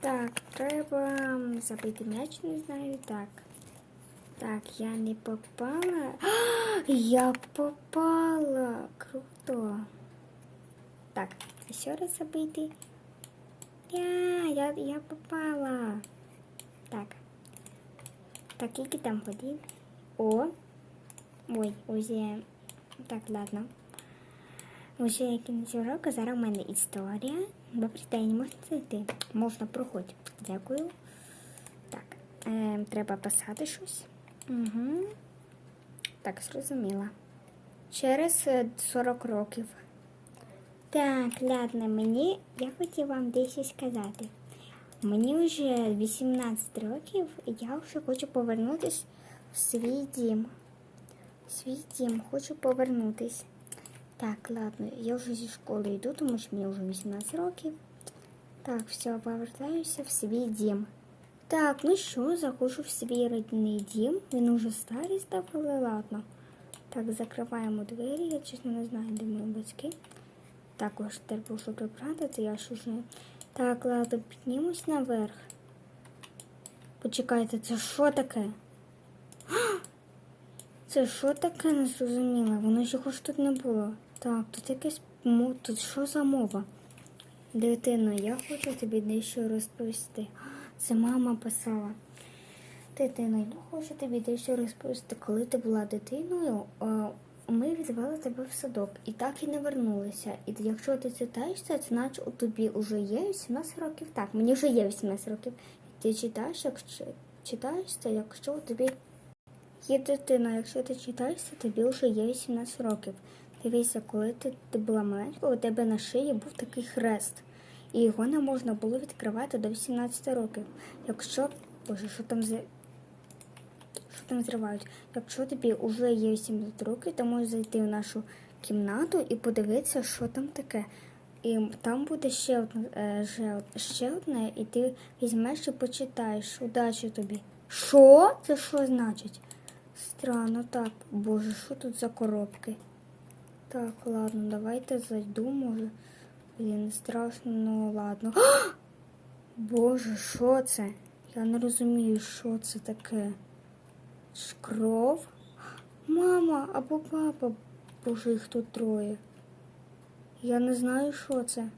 Так, треба забити м'яч, не знаю. Так. Так, я не попала. А, я попала. Круто. Так, ще раз забити. Я, я, я попала. Так. Так, які там годин? О. Ой, уже. Так, ладно. Уже кінець уроку, зараз в мене історія. Добрий день, можна зайти? Можна, проходь. Дякую. Так, е, треба писати щось. Угу. Так, зрозуміла. Через е, 40 років. Так, ладно, мені я хотів вам дещо сказати. Мені вже 18 років, і я вже хочу повернутися в свій дім. В свій дім хочу повернутись. Так, ладно, я вже зі школи йду, тому що мені вже 18 років. Так, все, повертаюся в свій дім. Так, ну що, заходжу в свій родний дім. Він уже старий став, але ладно. Так, закриваємо двері, я чесно не знаю, де мої батьки. Також треба вже прибрати, це я ж уже. Так, ладно, піднімусь наверх. Почекайте, це що таке? Це що таке не зрозуміло? Воно ж його ж тут не було. Так, тут якесь тут що за мова? Дитино, я хочу тобі дещо розповісти. Це мама писала. Дитино, я хочу тобі дещо розповісти. Коли ти була дитиною, ми відвели тебе в садок і так і не вернулися. І якщо ти читаєш це, значить у тобі вже є 18 років. Так, мені вже є 18 років. Ти читаєш, якщо читаєш це, якщо у тобі Є дитина, якщо ти читаєш, це тобі вже є 18 років. Дивися, коли ти, ти була маленька, у тебе на шиї був такий хрест, і його не можна було відкривати до 18 років. Якщо, боже, що там за. Що там зривають? Якщо тобі вже є 18 років, то можеш зайти в нашу кімнату і подивитися, що там таке. І там буде ще одне, е, ще одне, і ти візьмеш і почитаєш. Удачі тобі. Що? Це що значить? Странно, так. Боже, що тут за коробки? Так, ладно, давайте зайду, може. Блін, страшно, ну ладно. А! Боже, що це? Я не розумію, що це таке. Ж Кров? Мама або папа. Боже, їх тут троє. Я не знаю, що це.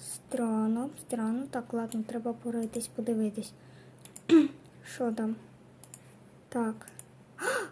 Странно, странно. Так, ладно, треба поритись, подивитись. Що там? Так.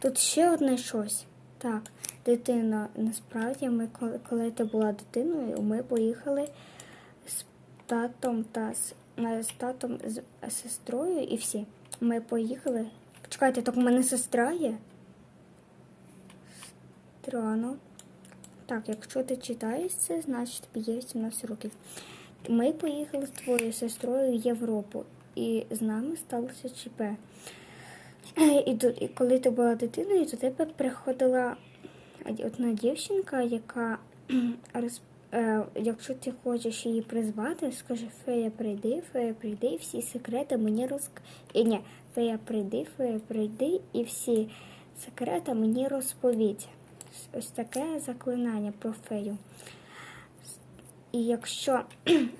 Тут ще одне щось. Так, дитина, насправді, ми, коли, коли ти була дитиною, ми поїхали з татом та з, з татом, з сестрою і всі. Ми поїхали. Почекайте, так у мене сестра є? Странно. Так, якщо ти читаєш це, значить тобі є 18 років. Ми поїхали з твоєю сестрою в Європу, і з нами сталося ЧП. І, коли ти була дитиною, до тебе приходила одна дівчинка, яка роз, е, якщо ти хочеш її призвати, скаже Фея, прийди, Фея, прийди, всі секрети мені розк... І, ні, Фея, прийди, Фея, прийди, і всі секрети мені розповідь. Ось таке заклинання про фею. І якщо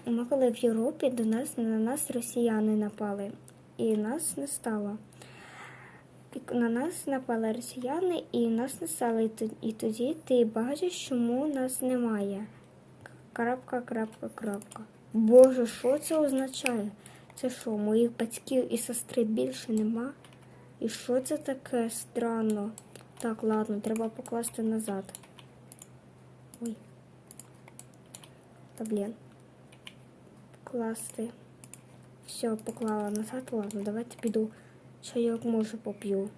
ми коли в Європі до нас на нас росіяни напали, і нас не стало. На нас напали росіяни і нас. І І тоді ти бачиш, чому нас немає. Крапка, крапка, крапка. Боже, що це означає? Це що, моїх батьків і сестри більше нема? І що це таке странно? Так, ладно, треба покласти назад. Ой. Та блін. Покласти. Все, поклала назад. Ладно, давайте піду. Чайок може поп'ю.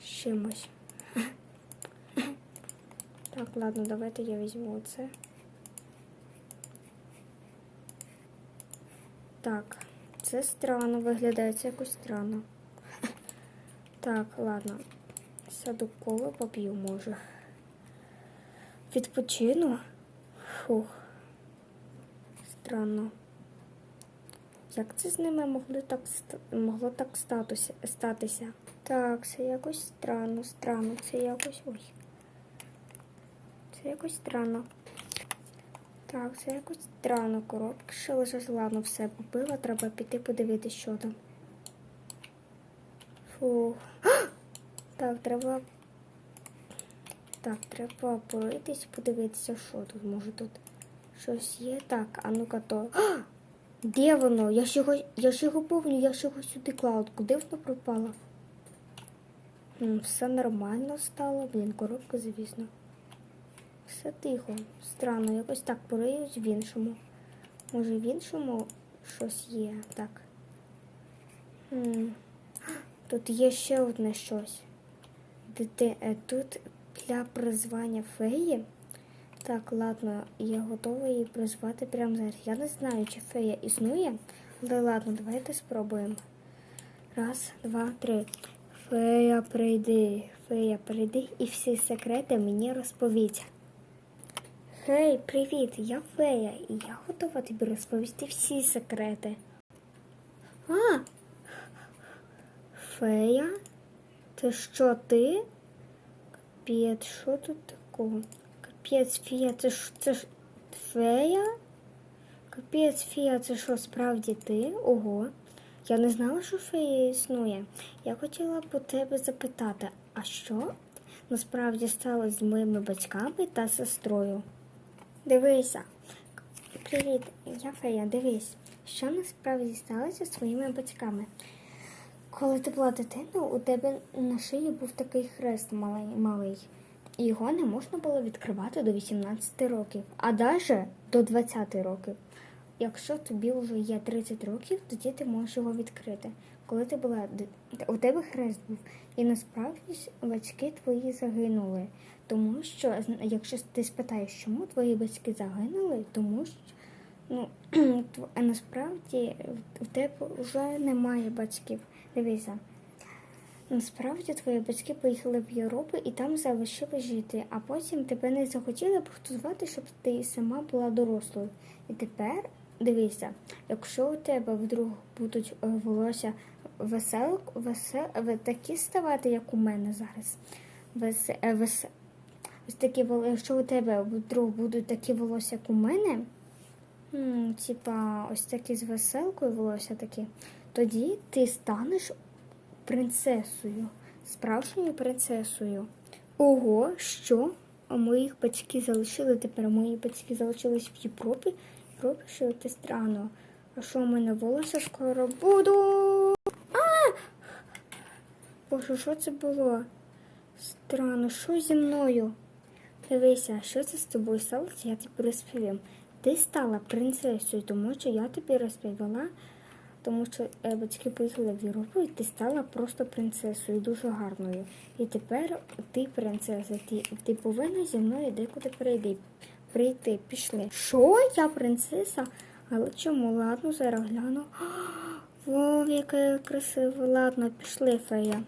З чимось. Так, ладно, давайте я візьму це. Так, це странно виглядає, це якось странно. Так, ладно. Сяду коло поп'ю, може. Відпочину. Фух. Странно. Як це з ними могли так могло так статуся, статися? Так, це якось странно, странно, це якось. Ой. Це якось странно. Так, це якось странно коробка ще лежить. Ладно, все попила, треба піти подивитися, що там. Фух. Так, треба. Так, треба поритись, подивитися, що тут. Може тут щось є. Так, а ну-ка то. Де воно? Я ж його, я ж його помню, я ж його сюди клала. Куди воно пропало? Все нормально стало. Блін, коробка, звісно. Все тихо. Странно, якось так пориюсь в іншому. Може в іншому щось є. Так. Тут є ще одне щось. Е, Тут для призвання феї. Так, ладно, я готова її призвати прямо зараз. Я не знаю, чи фея існує, але ладно, давайте спробуємо. Раз, два, три. Фея, прийди, фея, прийди і всі секрети мені розповідь. Гей, привіт, я фея, і я готова тобі розповісти всі секрети. А! Фея? Це що ти? Капець, що тут такого? Капець, фея, це ж це ж фея? Капець, фея, це що, справді ти? Ого. Я не знала, що фея існує. Я хотіла б у тебе запитати, а що насправді сталося з моїми батьками та сестрою? Дивися. Привіт, я Фея, дивись, що насправді сталося з твоїми батьками. Коли ти була дитиною, у тебе на шиї був такий хрест малий, малий. Його не можна було відкривати до 18 років, а навіть до 20 років. Якщо тобі вже є 30 років, тоді ти можеш його відкрити. Коли ти була у тебе хрест був, і насправді батьки твої загинули. Тому що, якщо ти спитаєш, чому твої батьки загинули, тому що ну, насправді в тебе вже немає батьків. Дивися. Насправді твої батьки поїхали в Європу і там залишили жити, а потім тебе не захотіли похтувати, щоб ти сама була дорослою. І тепер дивися, якщо у тебе вдруг будуть е, волосся весел, весел, такі ставати, як у мене зараз. Вес, е, вес, ось такі якщо у тебе вдруг будуть такі волосся, як у мене, типа ось такі з веселкою волосся такі, тоді ти станеш принцесою, справжньою принцесою. Ого, що? А моїх батьки залишили тепер. Мої батьки залишились в Європі. Європі, що це странно. А що у мене волосся скоро буду? А! Боже, що це було? Странно, що зі мною? Дивися, що це з тобою сталося, я тобі розповім. Ти стала принцесою, тому що я тобі розповіла, тому що е, батьки поїхали в Європу, і ти стала просто принцесою, дуже гарною. І тепер ти принцеса, ти, ти повинна зі мною декуди прийти. Прийти, пішли. Що? Я принцеса? Але чому? Ладно, зараз гляну. Вов, яке красиве. Ладно, пішли, фея.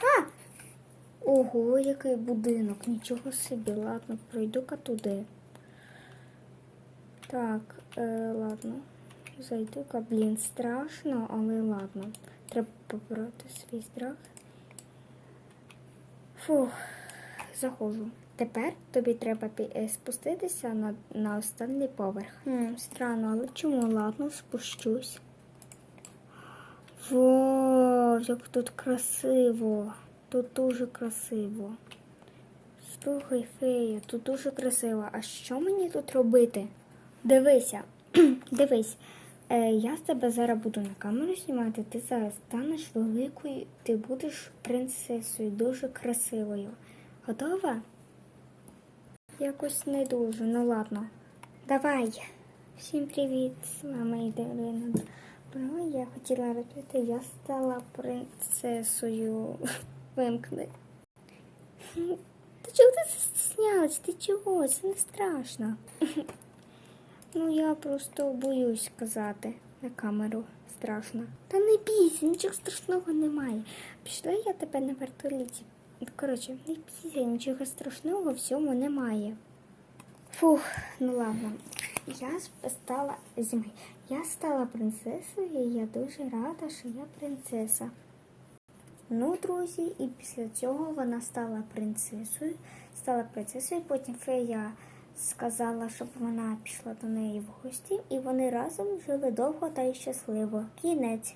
А! Ого, який будинок, нічого собі. Ладно, пройду-ка туди. Так, е, ладно. Зайду-ка, блін, страшно, але ладно. Треба побороти свій страх. Фух, заходжу. Тепер тобі треба е, спуститися на, на останній поверх. Хм, странно, але чому? Ладно, спущусь. Вау, як тут красиво. Тут дуже красиво. Слухай, фея, тут дуже красиво. А що мені тут робити? Дивися, дивись. Е, я з тебе зараз буду на камеру знімати, ти зараз станеш великою, ти будеш принцесою, дуже красивою. Готова? Якось не дуже, ну ладно. Давай. Всім привіт, з вами Ірина. Доброго я хотіла розповісти, я стала принцесою. Вимкни. Та чого ти стіснялась? Ти чого? Це не страшно. Ну, я просто боюсь казати на камеру. Страшно. Та не бійся, нічого страшного немає. Пішла я тебе на вертоліті. Коротше, не бійся, нічого страшного в цьому немає. Фух, ну ладно. Я стала зими. Я стала принцесою, і я дуже рада, що я принцеса. Ну, друзі, і після цього вона стала принцесою, стала принцесою, потім фея сказала, щоб вона пішла до неї в гості, і вони разом жили довго та й щасливо. Кінець.